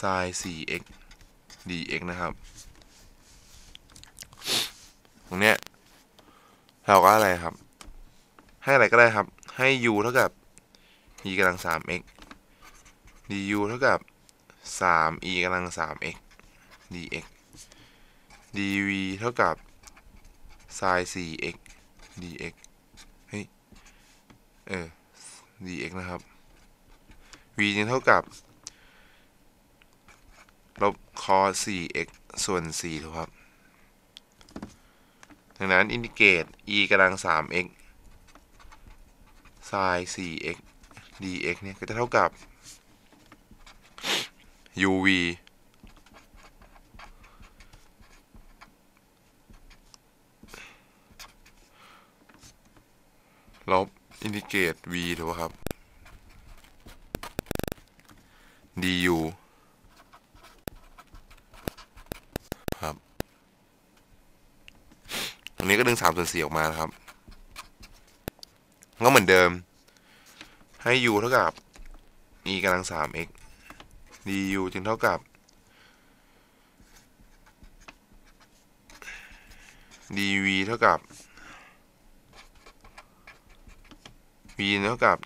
sin 4x dx นะครับ ตรงเนี้ยเราก็อะไรครับ ให้อะไรก็ได้ครับ ให้ u เท่ากับ e กำลัง 3x du เท่ากับ 3e กำลัง 3x dx dv เท่ากับ sin 4x dx เฮ้ย เออ dx นะครับ v จึงเท่ากับ ลบ cos 4x ส่วน4ถูกครับดังนั้นอินทิเกรต e กำลัง 3x sin 4x dx เนี่ยก็จะเท่ากับ uv ลบอินทิเกรต v ถูกครับ du ครับ ตรงนี้ก็ดึง3ส่วน4ออกมานะครับก็เหมือนเดิม ให้ u เท่ากับ e กำลัง 3x du จึงเท่ากับ dv เท่ากับ v เท่ากับ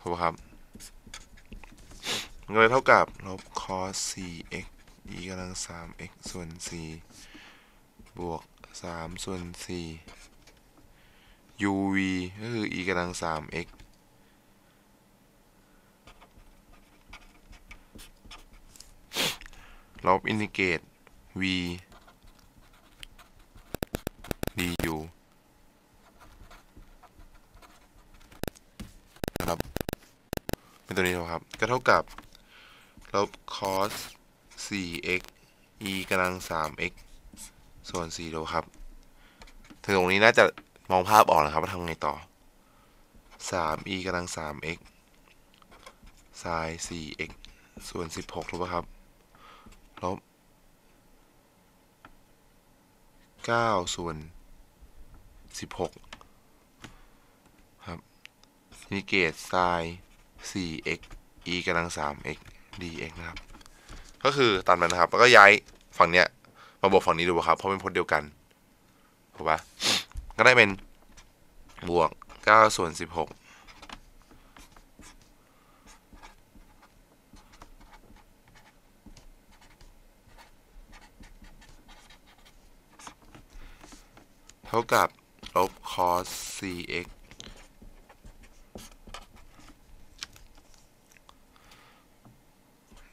ถูกครับก็เลยเท่ากับลบ cos 4x e กำลัง 3x ส่วน4บวก3ส่วน4 uv ก็คือ e กำลัง 3x ลบอินทิเกรต v du นะครับ เป็นตัวนี้ครับ ก็เท่ากับลบ cos 4x e กำลัง 3x ส่วน4ดูครับ ถึงตรงนี้น่าจะมองภาพออกนะครับว่าทำไงต่อ 3e กำลัง 3x sin 4x ส่วน 16ถูกป่ะครับ ลบ 9 ส่วน 16 ครับนิเกต sin 4x e กำลัง 3x dx นะครับ ก็คือตัดมันนะครับ แล้วก็ย้ายฝั่งเนี้ยมาบวกฝั่งนี้ดูครับ เพราะเป็นพจน์เดียวกันถูกปะก็ได้เป็นบวก9ส่วน16เท่ากับลบ cos 4x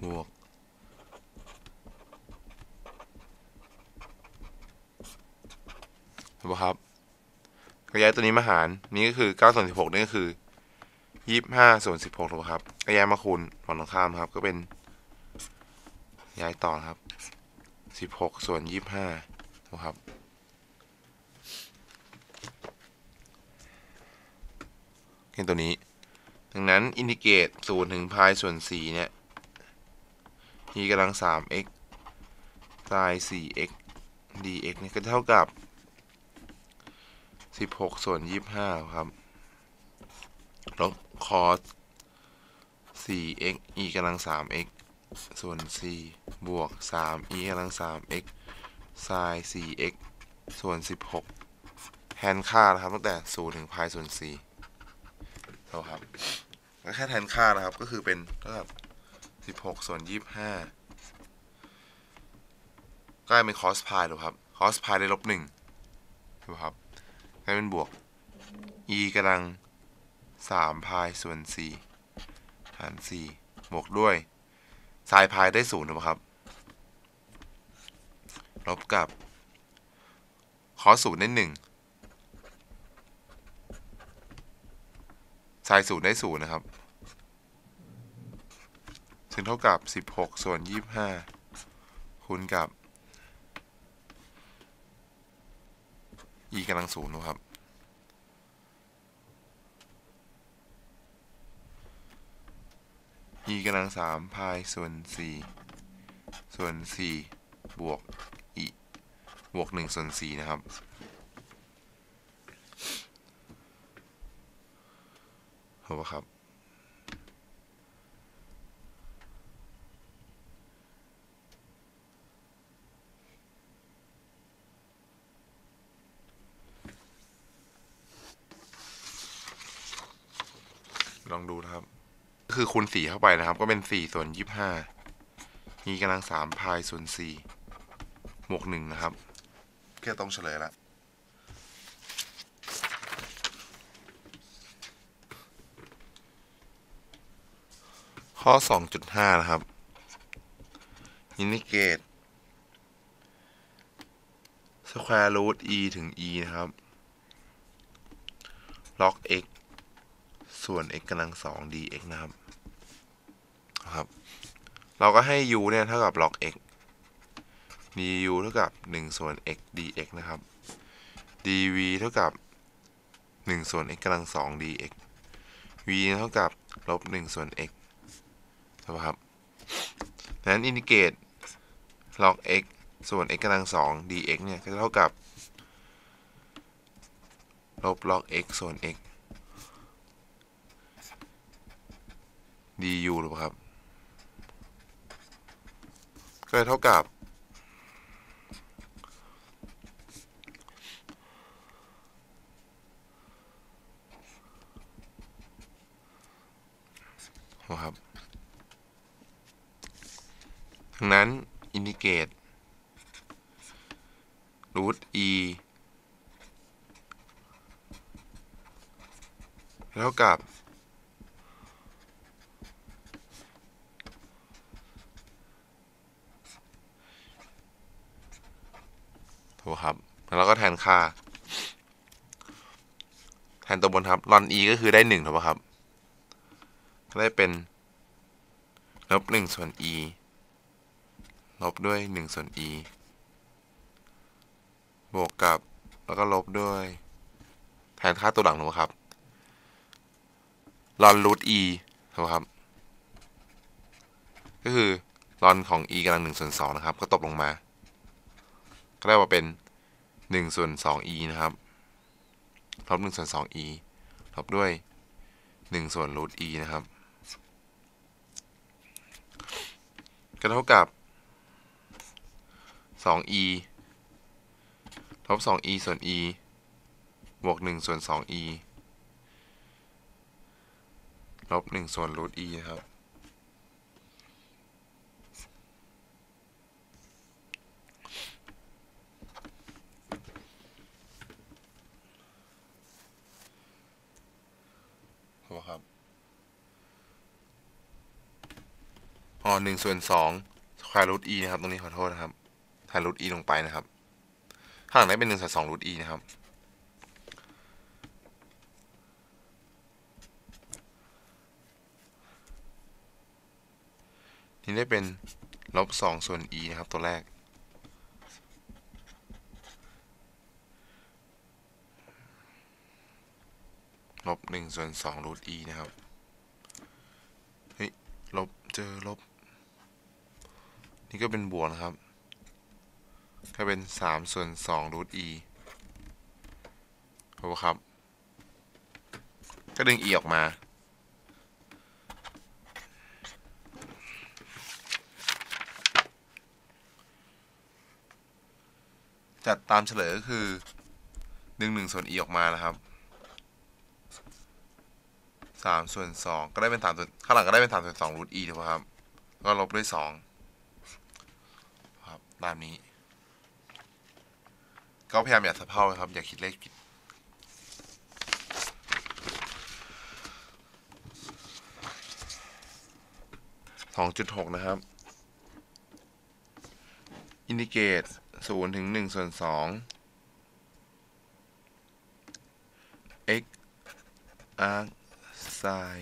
บวก ถูกปะครับก็ย้ายตัวนี้มาหารนี่ก็คือ9ส่วน16นี่ก็คือ 25ส่วน16ถูกครับก็ย้ายมาคูณฝั่งตรงข้ามครับ ก็เป็น ย้ายต่อครับ 16ส่วน25ถูกครับแค่ตัวนี้ ดังนั้นอินทิเกรต0ถึงพายส่วน4เนี่ย e กำลัง 3x sin 4x dx เนี่ยก็เท่ากับ 16ส่วน25ครับ ลบ cos 4x e กำลัง 3x ส่วน4บวก 3 e กำลัง 3x sin 4x ส่วน 16 แทนค่านะครับตั้งแต่ 0 ถึงพายส่วน4เท่าครับก็แค่แทนค่านะครับก็คือเป็นเท่ากับ 16 ส่วน 25 ก็เป็น cos pi ถูกครับ cos pi ได้ลบ1ถูกครับ ก็เป็นบวก e กำลัง3 pi ส่วน 4 หาร 4 บวกด้วย sin pi ได้0ถูกครับ ลบกับ cos 0ได้1 sin 0ได้0นะครับ ซึ่งเท่ากับ 16 ส่วน 25 คูณกับ e กำลังศูนย์นะครับ e กำลังสามพายส่วนสี่ส่วนสี่บวก e บวกหนึ่งส่วนสี่นะครับถูกปะครับ องดูนะครับก็คือคูณสี่เข้าไปนะครับ ก็เป็นสี่ส่วนยี่ห้ามีกำลังสามพายส่วนสี่บวกหนึ่งนะครับแค่ต้องเฉลยละข้อ 2.5 นะครับ อินทิเกต square root e ถึง e นะครับ log x ส่วน x กำลังสอง dx นะครับครับ เราก็ให้ u เนี่ยเท่ากับ log x du เท่ากับ 1 ส่วน x dx นะครับ dv เท่ากับ 1 ส่วน x กำลังสอง dx v เท่ากับลบ 1 ส่วน x ถูกไหมครับดังนั้นอินทิเกต log x ส่วน x กำลังสอง dx เนี่ยก็จะเท่ากับลบ log x ส่วน x du หรือเปล่าครับ ก็จะเท่ากับนะครับดังนั้นอินทิเกตรูท e เท่ากับ ครับ แล้วเราก็แทนค่า แทนตัวบนครับลอน e ก็คือได้หนึ่งถูกไหมครับ ก็ได้เป็นลบหนึ่งส่วน e ลบด้วยหนึ่งส่วน e บวกกับแล้วก็ลบด้วย แทนค่าตัวหลังถูกไหมครับลอนรูท e ถูกไหมครับ ก็คือลอนของ e กำลังหนึ่งส่วนสองนะครับ ก็ตกลงมา ก็ได้มาเป็น หนึ่งส่วนสอง e นะครับลบหนึ่งส่วนสอง e ลบด้วยหนึ่งส่วนรูท e นะครับ ก็เท่ากับ 2e ลบ 2e ส่วน e บวก 1 ส่วน 2e ลบ 1 ส่วนรูท e นะครับ ถูกครับ อ๋อหนึ่งส่วนสองสแควรูท e นะครับ ตรงนี้ขอโทษนะครับแทนรูท e ลงไปนะครับ ข้างหลังได้เป็นหนึ่งส่วนสองรูท e นะครับนี่ได้เป็นลบสองส่วน e นะครับ ตัวแรก ลบหนึ่งส่วนสองรูท e นะครับ เฮ้ย ลบ เจอลบ นี่ก็เป็นบวกนะครับ ก็เป็นสามส่วนสองรูท e ถูกครับ ก็ดึง e ออกมาจัดตามเฉลยก็คือดึงหนึ่งส่วน e ออกมานะครับสามส่วนสองก็ได้เป็นสามส่วนข้างหลังก็ได้เป็นสามส่วนสองรูท e ถูกไหมครับ ก็ลบด้วยสอง ตามนี้ ก็พยายามอย่าสะเพร่าครับ อย่าคิดเลขผิดสองจุดหกนะครับ อินดิเกตศูนย์ถึงหนึ่งส่วนสอง x arc sin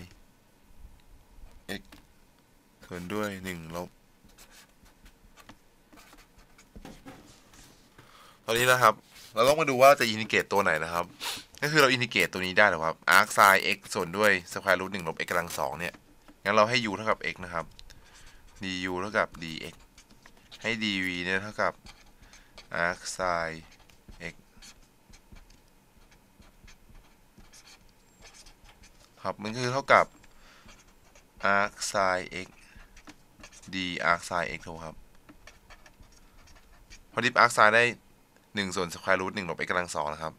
x ส่วนด้วยหนึ่งลบ ตอนนี้นะครับ เราต้องมาดูว่าจะอินทิเกรตตัวไหนนะครับ ก็คือเราอินทิเกรตตัวนี้ได้หรอครับ arc sin x ส่วนด้วย square root หนึ่งลบ x กำลังสองเนี่ย งั้นเราให้ u เท่ากับ x นะครับ du เท่ากับ dx ให้ dv เนี่ยเท่ากับ arc sin x ครับ มันคือเท่ากับ arc sin x d arc sin x ถูกครับพอดิฟ arc sin ได้ 1 ส่วนสแควร์รูทหนึ่งลบ x กำลังสองนะครับ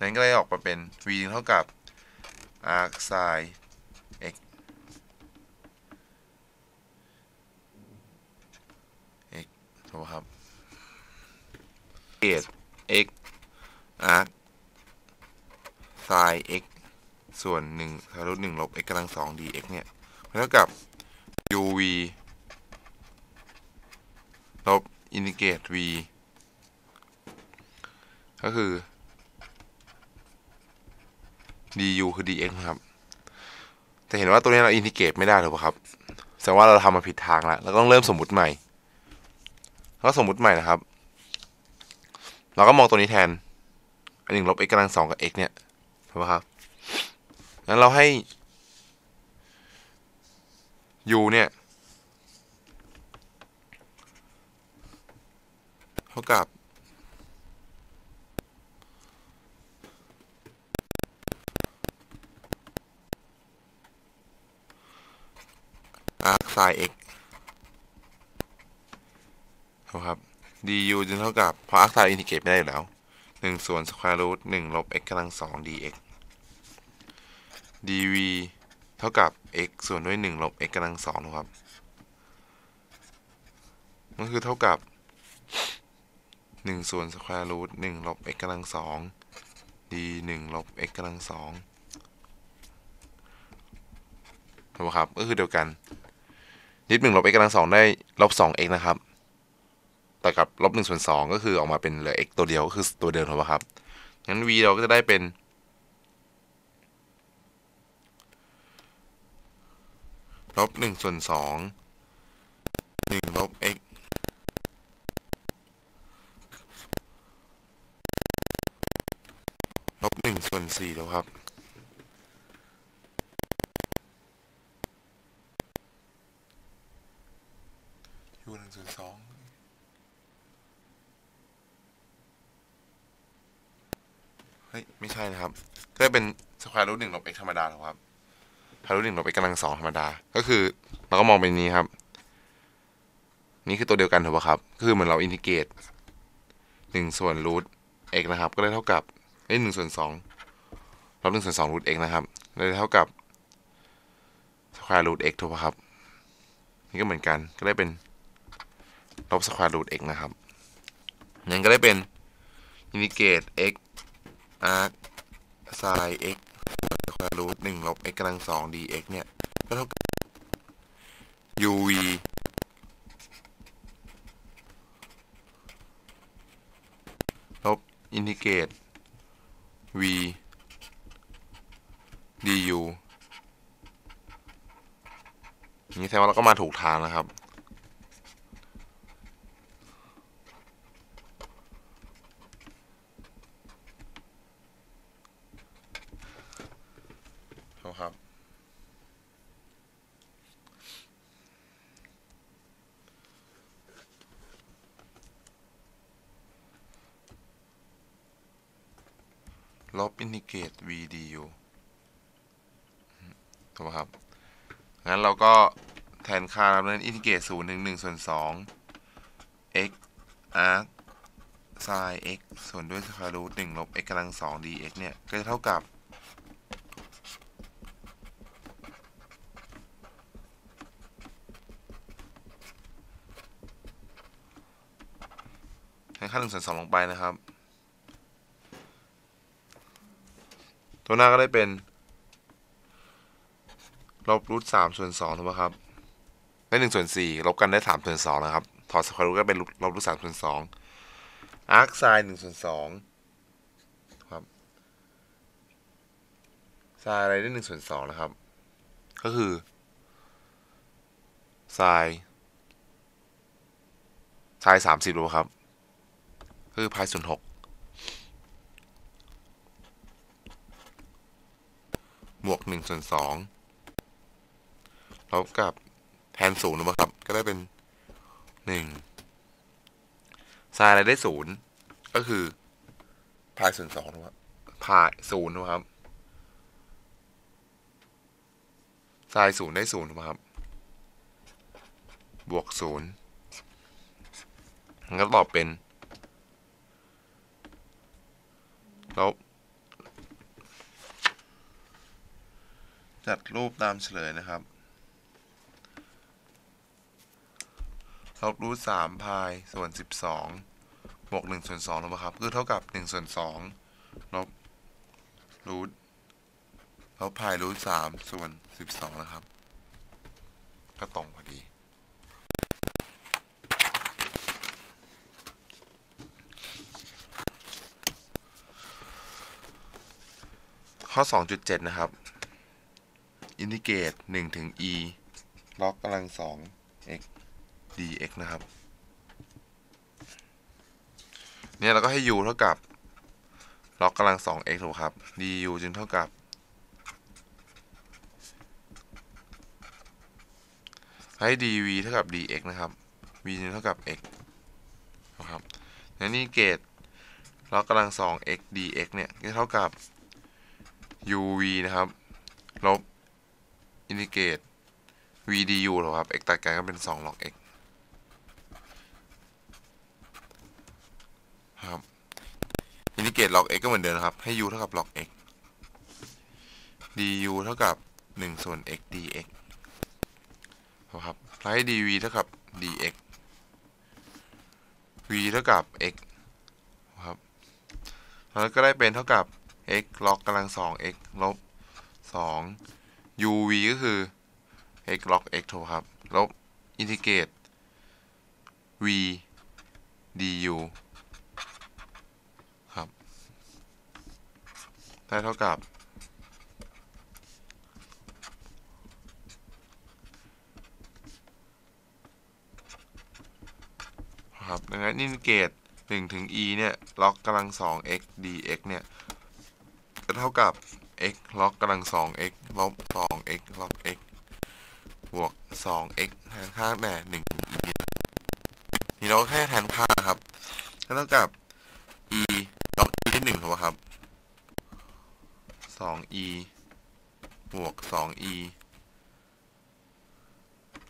นั้นก็เลยออกมาเป็น v เท่ากับ arc sin x x ถูกครับเกต x arc sine x ส่วน1สแควร์รูทหนึ่งลบ x กำลังสอง dx เนี่ยเท่ากับ uv ลบอินทิเกรต v ก็คือ du คือ dx นะครับแต่เห็นว่าตัวนี้เราอินทิเกรตไม่ได้หรือเปล่าครับ แสดงว่าเราทำมาผิดทางแล้วเราต้องเริ่มสมมุติใหม่ ก็สมมุติใหม่นะครับ เราก็มองตัวนี้แทน อันหนึ่งลบ x กำลังสองกับ x เนี่ยถูกไหมครับ งั้นเราให้ u เนี่ย เท่ากับ arc sin x ครับ du จึงเท่ากับเพราะ arc sin อินทิเกรตไม่ได้อยู่แล้ว1ส่วน square root 1ลบ x กำลัง2 dx dv เท่ากับ x ส่วนด้วย1ลบ x กำลัง2นะครับมันคือเท่ากับ1ส่วน square root 1ลบ x กำลัง2 d 1ลบ x กำลัง2ถูกครับ ก็คือเดียวกัน นิดหนึ่งลบ x กำลังสองได้ลบสอง x นะครับ แต่กับลบหนึ่งส่วนสองก็คือออกมาเป็นเหลือ x ตัวเดียวก็คือตัวเดิมถูกไหมครับ งั้น v เราก็จะได้เป็นลบหนึ่งส่วนสองหนึ่งลบ x ลบหนึ่งส่วนสี่แล้วครับ u หนึ่งส่วนสองเฮ้ย ไม่ใช่นะครับ ก็จะเป็นสแควร์รูทหนึ่งลบ x ธรรมดาหรอครับสแควร์รูทหนึ่งลบ x กำลังสองธรรมดา ก็คือเราก็มองเป็นนี้ครับ นี่คือตัวเดียวกันถูกป่ะครับ คือเหมือนเราอินทิเกรตหนึ่งส่วนรูท x นะครับ ก็ได้เท่ากับเอ้ยหนึ่งส่วนสองลบหนึ่งส่วนสองรูท x นะครับ ได้เท่ากับสแควร์รูท x ถูกป่ะครับ นี่ก็เหมือนกัน ก็ได้เป็นลบสแควร์รูท x นะครับนั้นก็ได้เป็นอินทิเกรต x arc sin x สแควร์รูทหนึ่งลบ x กำลังสอง dx เนี่ย ก็เท่ากับ uv ลบอินทิเกรต v du อย่างนี้แสดงว่าเราก็มาถูกทางนะครับครับครับ ลบอินทิเกรต v du ครับ งั้นเราก็แทนค่าแล้วนั้นอินทิเกรตศูนย์ถึงหนึ่งส่วนสอง x arc sin x ส่วนด้วยสแควร์รูทหนึ่งลบ x กำลังสอง dx เนี่ย ก็จะเท่ากับให้ค่าหนึ่งส่วนสองลงไปนะครับ ตัวหน้าก็ได้เป็น ลบรูทสามส่วนสองถูกไหมครับได้หนึ่งส่วนสี่ลบกันได้สามส่วนสองนะครับ ถอดสแควร์รูทก็เป็นลบรูทสามส่วนสองอาร์คไซน์หนึ่งส่วนสองครับไซน์อะไรได้หนึ่งส่วนสองนะครับ ก็คือไซน์ไซน์สามสิบรู้ครับก็คือพายส่วนหกบวกหนึ่งส่วนสอง ลบกับแทนศูนย์นะครับ ก็ได้เป็นหนึ่งไซน์อะไรได้ศูนย์ก็คือพายส่วนสองนะครับพายศูนย์นะครับไซน์ศูนย์ได้ศูนย์นะครับ บวกศูนย์งั้นก็ตอบเป็นลบจัดรูปตามเฉลยนะครับ ลบรูทสามพายส่วนสิบสองบวกหนึ่งส่วนสองถูกไหมครับคือเท่ากับหนึ่งส่วนสองลบรูทลบพายรูทสามส่วนสิบสองนะครับ ก็ตรงพอดี ข้อ2.7นะครับ อินทิเกรต1ถึง e ล็อกกำลัง2 x dx นะครับ เนี่ยเราก็ให้ u เท่ากับล็อกกำลัง 2 x ถูกครับ du จึงเท่ากับ ให้ dv เท่ากับ dx นะครับ v จึงเท่ากับ x นะครับและนี่เกตล็อกกำลัง 2 x dx เนี่ยก็เท่ากับ uv นะครับ ลบอินทิเกรต v du หรอครับ x ตัดกันก็เป็น 2 log x ครับอินทิเกรต log x ก็เหมือนเดิมครับ ให้ u เท่ากับ log x du เท่ากับ1ส่วน x dx ครับแล้วให้ dv เท่ากับ dx v เท่ากับ x ครับแล้วก็ได้เป็นเท่ากับ x ล็อกกำลังสอง x ลบสอง uv ก็คือ x ล็อก x ถูกครับ ลบอินทิเกรต v du ครับ ได้เท่ากับ ครับดังนั้นอินทิเกต1ถึง e เนี่ย ล็อกกำลังสอง x dx เนี่ยก็เท่ากับ x ล็อกกำลังสอง x ลบสอง x ล็อก x บวกสอง x แทนค่าแต่หนึ่ง e นี่เราแค่แทนค่าครับก็เท่ากับ e ล็อก e ที่หนึ่งถูกไหมครับ สอง e บวกสอง e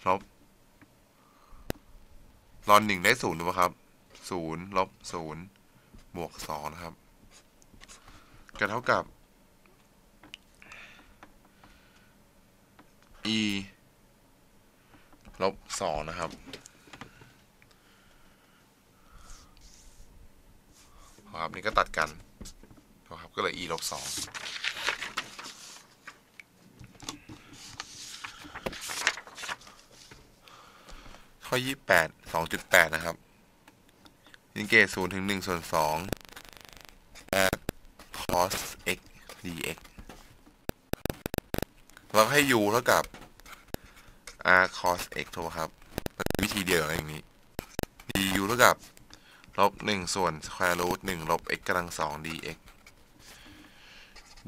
ลบรอนหนึ่งได้ศูนย์ถูกไหมครับศูนย์ลบศูนย์บวกสองนะครับก็เท่ากับ e ลบสองนะครับครับนี่ก็ตัดกันนะครับก็เลย e ลบสอง ข้อยี่แปดสองจุดแปดนะครับอินเกรศูนย์ถึงหนึ่งส่วนสอง cos x dx เราให้ u เท่ากับ r cos x ถูกครับวิธีเดียวอะไรอย่างนี้ du เท่ากับลบหนึ่งส่วน square root หนึ่งลบ x กำลังสอง dx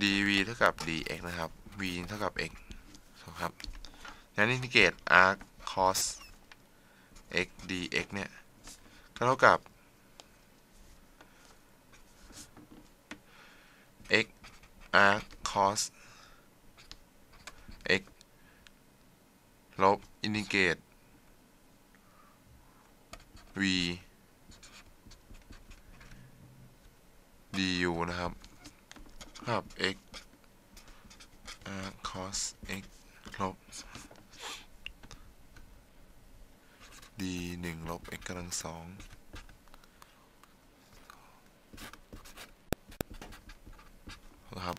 dv เท่ากับ dx นะครับ v เท่ากับ x ถูกครับงั้นอินทิเกรต r cos x dx เนี่ยก็เท่ากับ x r cos x ลบอินทิเกรต v du นะครับครับ x r cos x ลบ d หนึ่งลบ x กำลังสองนะครับ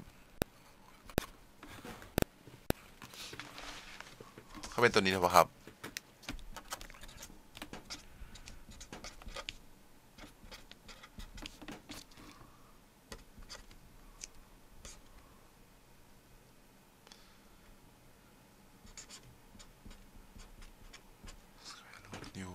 เขาเป็นตัวนี้ถูกปะครับ อยู่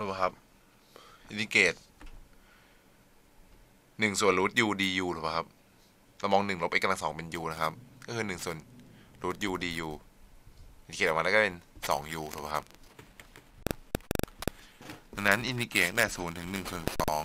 ถูกป่ะครับอินทิเกรตหนึ่งส่วนรูทยูดียูถูกป่ะครับเรามองหนึ่งลบเอกกำลังสองเป็นยูนะครับ ก็คือหนึ่งส่วนรูทยูดียูอินทิเกรตออกมาแล้วก็เป็นสองยูถูกป่ะครับดังนั้นอินทิเกรตตั้งแต่ศูนย์ถึงหนึ่งส่วนสอง